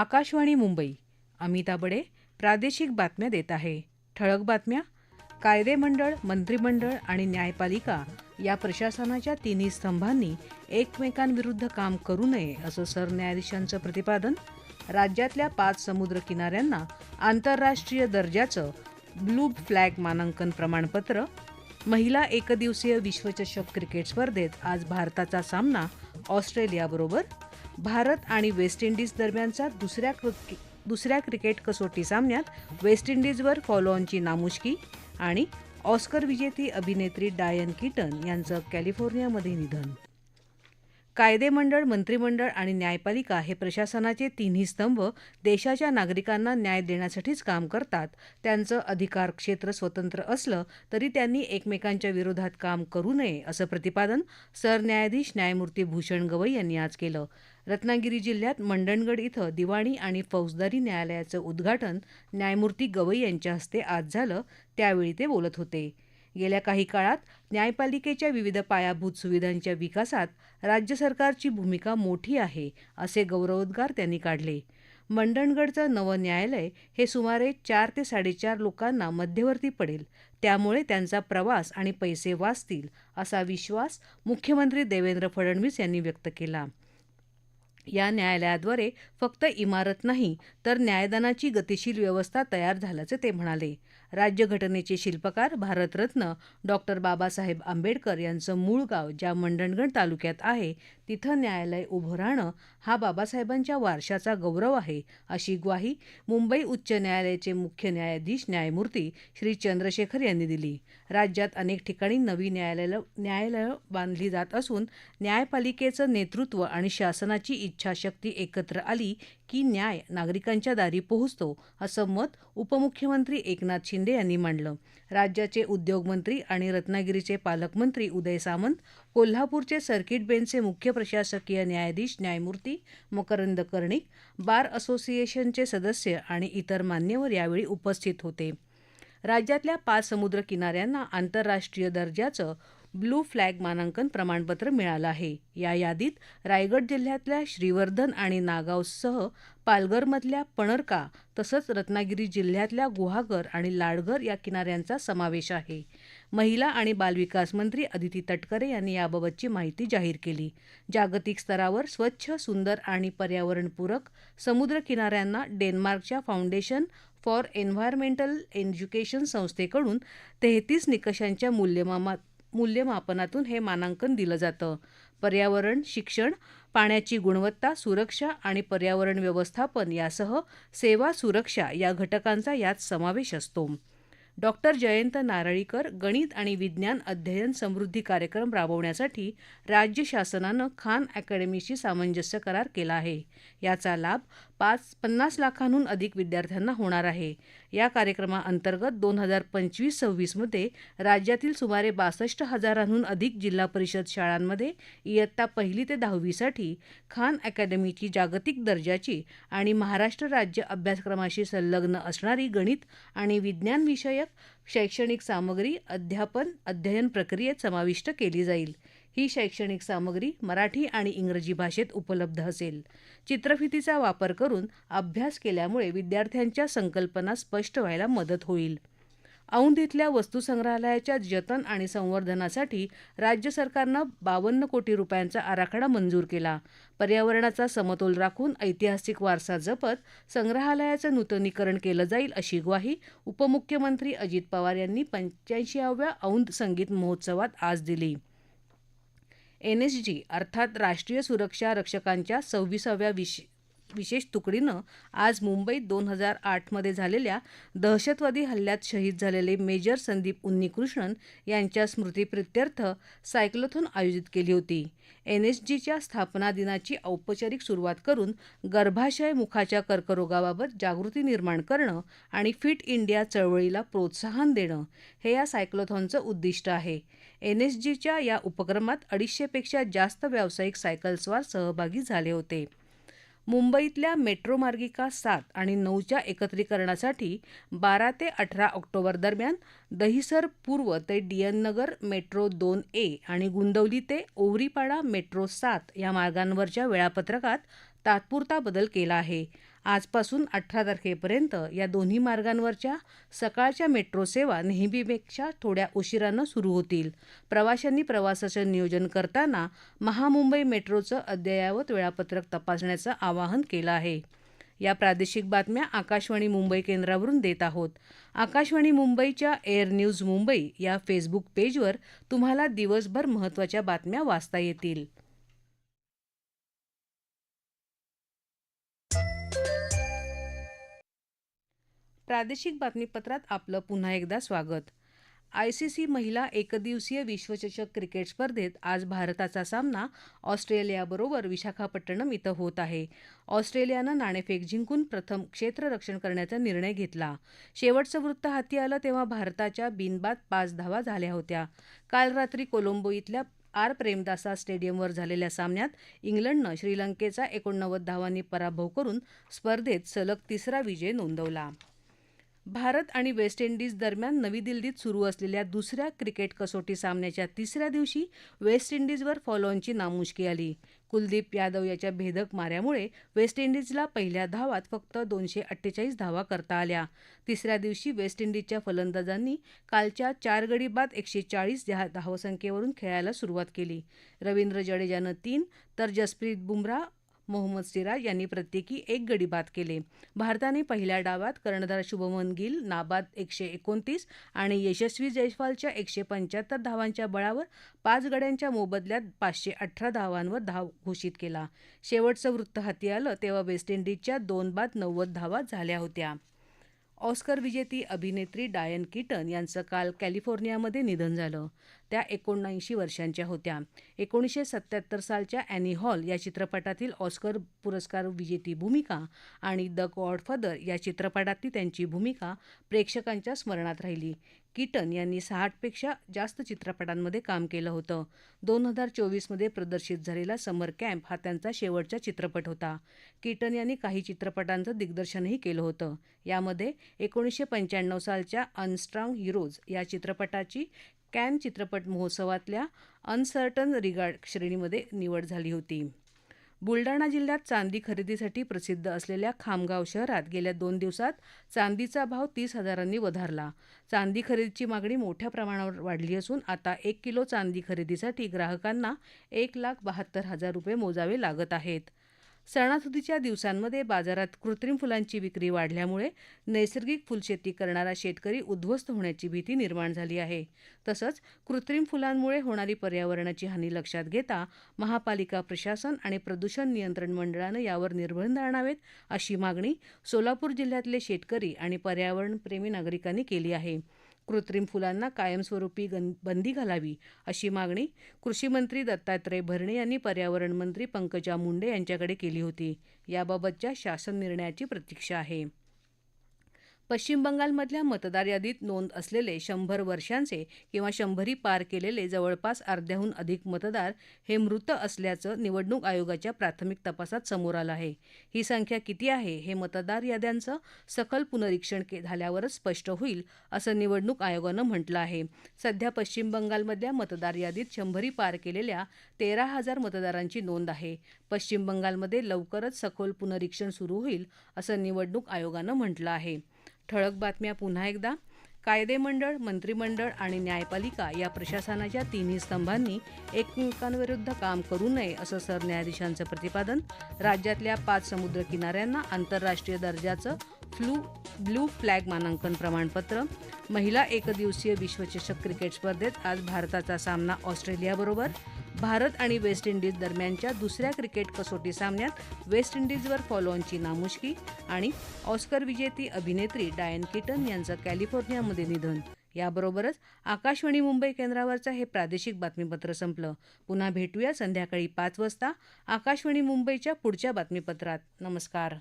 आकाशवाणी मुंबई. अमिता बडे प्रादेशिक बातम्या देत आहे. ठळक बातम्या कायदेमंडळ मंत्रिमंडळ आणि न्यायपालिका या प्रशासनाच्या तिन्ही स्तंभांनी एकमेकांविरुद्ध काम करू नये असं सरन्यायाधीशांचं प्रतिपादन राज्यातल्या पाच समुद्र किनाऱ्यांना आंतरराष्ट्रीय दर्जाचं ब्लू फ्लॅग मानांकन प्रमाणपत्र महिला एकदिवसीय विश्वचषक क्रिकेट स्पर्धेत आज भारताचा सामना ऑस्ट्रेलियाबरोबर भारत आणि वेस्ट इंडिज दरम्यानचा दुसऱ्या क्रिके दुसऱ्या क्रिकेट कसोटी सामन्यात वेस्ट इंडिजवर फॉलोऑनची नामुष्की आणि ऑस्कर विजेती अभिनेत्री डायन कीटन यांचं कॅलिफोर्नियामध्ये निधन. कायदेमंडळ मंत्रिमंडळ आणि न्यायपालिका हे प्रशासनाचे तिन्ही स्तंभ देशाच्या नागरिकांना न्याय देण्यासाठीच काम करतात. त्यांचं अधिकार क्षेत्र स्वतंत्र असलं तरी त्यांनी एकमेकांच्या विरोधात काम करू नये असं प्रतिपादन सरन्यायाधीश न्यायमूर्ती भूषण गवई यांनी आज केलं. रत्नागिरी जिल्ह्यात मंडणगड इथं दिवाणी आणि फौजदारी न्यायालयाचं उद्घाटन न्यायमूर्ती गवई यांच्या हस्ते आज झालं त्यावेळी ते बोलत होते. गेल्या काही काळात न्यायपालिकेच्या विविध पायाभूत सुविधांच्या विकासात राज्य सरकारची भूमिका मोठी आहे असे गौरवोद्गार त्यांनी काढले. मंडणगडचं नवं न्यायालय हे सुमारे चार ते साडेचार लोकांना मध्यवर्ती पडेल त्यामुळे त्यांचा प्रवास आणि पैसे वाचतील असा विश्वास मुख्यमंत्री देवेंद्र फडणवीस यांनी व्यक्त केला. या न्यायालयाद्वारे फक्त इमारत नाही तर न्यायदानाची गतिशील व्यवस्था तयार झाल्याचे ते म्हणाले. राज्यघटनेचे शिल्पकार भारतरत्न डॉक्टर बाबासाहेब आंबेडकर यांचं मूळ गाव ज्या मंडणगड तालुक्यात आहे तिथं न्यायालय उभं राहणं हा बाबासाहेबांच्या वारशाचा गौरव आहे अशी ग्वाही मुंबई उच्च न्यायालयाचे मुख्य न्यायाधीश न्यायमूर्ती श्री चंद्रशेखर यांनी दिली. राज्यात अनेक ठिकाणी नवी न्यायालयं न्यायालयं बांधली जात असून न्यायपालिकेचं नेतृत्व आणि शासनाची इच्छाशक्ती एकत्र आली की न्याय नागरिकांच्या दारी पोहोचतो असं मत उपमुख्यमंत्री एकनाथ शिंदे यांनी मांडलं. राज्याचे उद्योगमंत्री आणि रत्नागिरीचे पालकमंत्री उदय सामंत कोल्हापूरचे सर्किट बेंचचे मुख्य प्रशासकीय न्यायाधीश न्यायमूर्ती मकरंद कर्णिक बार असोसिएशनचे सदस्य आणि इतर मान्यवर यावेळी उपस्थित होते. राज्यातल्या पाच समुद्र किनाऱ्यांना आंतरराष्ट्रीय दर्जाचं ब्लू फ्लॅग मानांकन प्रमाणपत्र मिळालं आहे. या यादीत रायगड जिल्ह्यातल्या श्रीवर्धन आणि नागावसह पालघरमधल्या पणरका तसंच रत्नागिरी जिल्ह्यातल्या गुहागर आणि लाडघर या किनाऱ्यांचा समावेश आहे. महिला आणि बालविकास मंत्री अदिती तटकरे यांनी याबाबतची माहिती जाहीर केली. जागतिक स्तरावर स्वच्छ सुंदर आणि पर्यावरणपूरक समुद्र किनाऱ्यांना डेन्मार्कच्या फाउंडेशन फॉर एन्व्हायरमेंटल एज्युकेशन संस्थेकडून तेहतीस निकषांच्या मूल्यमामात मूल्यमापनातून हे मानांकन दिलं जातं. पर्यावरण शिक्षण पाण्याची गुणवत्ता सुरक्षा आणि पर्यावरण व्यवस्थापन यासह सेवा सुरक्षा या घटकांचा यात समावेश असतो. डॉक्टर जयंत नारळीकर गणित आणि विज्ञान अध्ययन समृद्धी कार्यक्रम राबवण्यासाठी राज्य शासनानं खान अकॅडमीशी सामंजस्य करार केला आहे. याचा लाभ पाच पन्नास लाखांहून अधिक विद्यार्थ्यांना होणार आहे. या कार्यक्रमाअंतर्गत दोन हजार पंचवीस सव्वीसमध्ये राज्यातील सुमारे बासष्ट हजारांहून अधिक जिल्हा परिषद शाळांमध्ये इयत्ता पहिली ते दहावीसाठी खान अकॅडमीची जागतिक दर्जाची आणि महाराष्ट्र राज्य अभ्यासक्रमाशी संलग्न असणारी गणित आणि विज्ञान विषयक शैक्षणिक सामग्री अध्यापन अध्ययन प्रक्रियेत समाविष्ट केली जाईल. ही शैक्षणिक सामग्री मराठी आणि इंग्रजी भाषेत उपलब्ध असेल. चित्रफितीचा वापर करून अभ्यास केल्यामुळे विद्यार्थ्यांच्या संकल्पना स्पष्ट व्हायला मदत होईल. औंध इथल्या वस्तुसंग्रहालयाच्या जतन आणि संवर्धनासाठी राज्य सरकारनं बावन्न कोटी रुपयांचा आराखडा मंजूर केला. पर्यावरणाचा समतोल राखून ऐतिहासिक वारसा जपत संग्रहालयाचं नूतनीकरण केलं जाईल अशी ग्वाही उपमुख्यमंत्री अजित पवार यांनी पंच्याऐंशीव्या औंध संगीत महोत्सवात आज दिली. एनएसजी अर्थात राष्ट्रीय सुरक्षा रक्षकांच्या सव्वीसाव्या विश विशेष तुकडीनं आज मुंबईत दोन हजार आठमध्ये झालेल्या दहशतवादी हल्ल्यात शहीद झालेले मेजर संदीप उन्नीकृष्णन यांच्या स्मृतीप्रित्यर्थ सायक्लोथॉन आयोजित केली होती. एनएसजीच्या स्थापना दिनाची औपचारिक सुरुवात करून गर्भाशय मुखाच्या कर्करोगाबाबत जागृती निर्माण करणं आणि फिट इंडिया चळवळीला प्रोत्साहन देणं हे या सायक्लोथॉनचं उद्दिष्ट आहे. एनएसजीच्या या उपक्रमात अडीचशेपेक्षा जास्त व्यावसायिक सायकलस्वार सहभागी झाले होते. मुंबईतल्या मेट्रो मार्गिका सात आणि नऊच्या एकत्रीकरणासाठी बारा ते अठरा ऑक्टोबर दरम्यान दहिसर पूर्व ते डीएन नगर मेट्रो दोन ए आणि गुंदवली ते ओवरीपाडा मेट्रो सात या मार्गांवरच्या वेळापत्रकात तात्पुरता बदल केला आहे. आजपासून अठरा तारखेपर्यंत या दोन्ही मार्गांवरच्या सकाळच्या मेट्रो सेवा नेहमीपेक्षा थोड्या उशिरानं सुरू होतील. प्रवाशांनी प्रवासाचं नियोजन करताना महामुंबई मेट्रोचं अद्ययावत वेळापत्रक तपासण्याचं आवाहन केलं आहे. या प्रादेशिक बातम्या आकाशवाणी मुंबई केंद्रावरून देत आहोत. आकाशवाणी मुंबईच्या एअर न्यूज मुंबई या फेसबुक पेजवर तुम्हाला दिवसभर महत्त्वाच्या बातम्या वाचता येतील. प्रादेशिक बातमीपत्रात आपलं पुन्हा एकदा स्वागत. आयसीसी महिला एकदिवसीय विश्वचषक क्रिकेट स्पर्धेत आज भारताचा सामना ऑस्ट्रेलियाबरोबर विशाखापट्टणम इथं होत आहे. ऑस्ट्रेलियानं नाणेफेक जिंकून प्रथम क्षेत्ररक्षण करण्याचा निर्णय घेतला. शेवटचं वृत्त हाती आलं तेव्हा भारताच्या बिनबाद पाच धावा झाल्या होत्या. काल रात्री कोलंबो इथल्या आर प्रेमदासा स्टेडियमवर झालेल्या सामन्यात इंग्लंडनं श्रीलंकेचा एकोणनव्वद धावांनी पराभव करून स्पर्धेत सलग तिसरा विजय नोंदवला. भारत आणि वेस्ट इंडिज दरम्यान नवी दिल्लीत सुरू असलेल्या दुसऱ्या क्रिकेट कसोटी सामन्याच्या तिसऱ्या दिवशी वेस्ट इंडिजवर फॉलॉनची नामुष्की आली. कुलदीप यादव याच्या भेदक माऱ्यामुळे वेस्ट इंडिजला पहिल्या धावात फक्त दोनशे अठ्ठेचाळीस धावा करता आल्या. तिसऱ्या दिवशी वेस्ट इंडिजच्या फलंदाजांनी कालच्या चार गडी बाद एकशे चाळीस धावसंख्येवरून खेळायला सुरुवात केली. रवींद्र जडेजानं तीन तर जसप्रीत बुमराह मोहम्मद सिराज यांनी प्रत्येकी एक गडी बाद केले. भारताने पहिल्या डावात कर्णधार शुभमन गिल नाबाद एकशे एकोणतीस आणि यशस्वी जयस्वालच्या एकशे पंच्याहत्तर धावांच्या बळावर पाच गड्यांच्या मोबदल्यात पाचशे अठरा धावांवर धाव घोषित केला. शेवटचं वृत्त हाती आलं तेव्हा वेस्ट इंडिजच्या दोन बाद नव्वद धावा झाल्या होत्या. ऑस्कर विजेती अभिनेत्री डायन किटन यांचं काल कॅलिफोर्नियामध्ये निधन झालं. त्या एकोणऐंशी वर्षांच्या होत्या. एकोणीसशे सत्याहत्तर सालच्या अॅनी हॉल या चित्रपटातील ऑस्कर पुरस्कार विजेती भूमिका आणि द गॉडफादर या चित्रपटातली त्यांची भूमिका प्रेक्षकांच्या स्मरणात राहिली. कीटन यांनी साठपेक्षा जास्त चित्रपटांमध्ये काम केलं होतं. दोन हजार चोवीसमध्ये प्रदर्शित झालेला समर कॅम्प हा त्यांचा शेवटचा चित्रपट होता. कीटन यांनी काही चित्रपटांचं दिग्दर्शनही केलं होतं. यामध्ये एकोणीसशे पंच्याण्णव सालच्या अनस्ट्राँग हिरोज या चित्रपटाची कॅन चित्रपट महोत्सवातल्या अनसर्टन रिगार्ड श्रेणीमध्ये निवड झाली होती. बुलडाणा जिल्ह्यात चांदी खरेदीसाठी प्रसिद्ध असलेल्या खामगाव शहरात गेल्या दोन दिवसात चांदीचा भाव तीस हजारांनी वधारला. चांदी खरेदीची मागणी मोठ्या प्रमाणावर वाढली असून आता एक किलो चांदी खरेदीसाठी ग्राहकांना एक लाख बहात्तर हजार रुपये मोजावे लागत आहेत. सणासुदीच्या दिवसांमध्ये बाजारात कृत्रिम फुलांची विक्री वाढल्यामुळे नैसर्गिक फुलशेती करणारा शेतकरी उद्ध्वस्त होण्याची भीती निर्माण झाली आहे. तसंच कृत्रिम फुलांमुळे होणारी पर्यावरणाची हानी लक्षात घेता महापालिका प्रशासन आणि प्रदूषण नियंत्रण मंडळानं यावर निर्बंध आणावेत अशी मागणी सोलापूर जिल्ह्यातले शेतकरी आणि पर्यावरणप्रेमी नागरिकांनी केली आहे. कृत्रिम फुलांना कायमस्वरूपी गं बंदी घालावी अशी मागणी कृषीमंत्री दत्तात्रय भरणे यांनी पर्यावरण मंत्री पंकजा मुंडे यांच्याकडे केली होती. याबाबतच्या शासन निर्णयाची प्रतीक्षा आहे. पश्चिम बंगालमधल्या मतदार यादीत नोंद असलेले शंभर वर्षांचे किंवा शंभरी पार केलेले जवळपास अर्ध्याहून अधिक मतदार हे मृत असल्याचं निवडणूक आयोगाच्या प्राथमिक तपासात समोर आलं आहे. ही संख्या किती आहे हे मतदार याद्यांचं सखल पुनरीक्षण झाल्यावरच स्पष्ट होईल असं निवडणूक आयोगानं म्हटलं आहे. सध्या पश्चिम बंगालमधल्या मतदार यादीत शंभरी पार केलेल्या तेरा हजार मतदारांची नोंद आहे. पश्चिम बंगालमध्ये लवकरच सखोल पुनरीक्षण सुरू होईल असं निवडणूक आयोगानं म्हटलं आहे. ठळक बातम्या पुन्हा एकदा. कायदेमंडळ मंत्रिमंडळ आणि न्यायपालिका या प्रशासनाच्या तिन्ही स्तंभांनी एकमेकांविरुद्ध काम करू नये असं सरन्यायाधीशांचं प्रतिपादन. राज्यातल्या पाच समुद्र किनाऱ्यांना आंतरराष्ट्रीय दर्जाचं फ्लू ब्लू फ्लॅग मानांकन प्रमाणपत्र. महिला एकदिवसीय विश्वचषक क्रिकेट स्पर्धेत आज भारताचा सामना ऑस्ट्रेलियाबरोबर. भारत आणि वेस्ट इंडिज दरम्यानच्या दुसऱ्या क्रिकेट कसोटी सामन्यात वेस्ट इंडिजवर फॉलोअनची नामुष्की आणि ऑस्कर विजेती अभिनेत्री डायन किटन यांचं कॅलिफोर्नियामध्ये निधन. याबरोबरच आकाशवाणी मुंबई केंद्रावरचं हे प्रादेशिक बातमीपत्र संपलं. पुन्हा भेटूया संध्याकाळी पाच वाजता आकाशवाणी मुंबईच्या पुढच्या बातमीपत्रात. नमस्कार.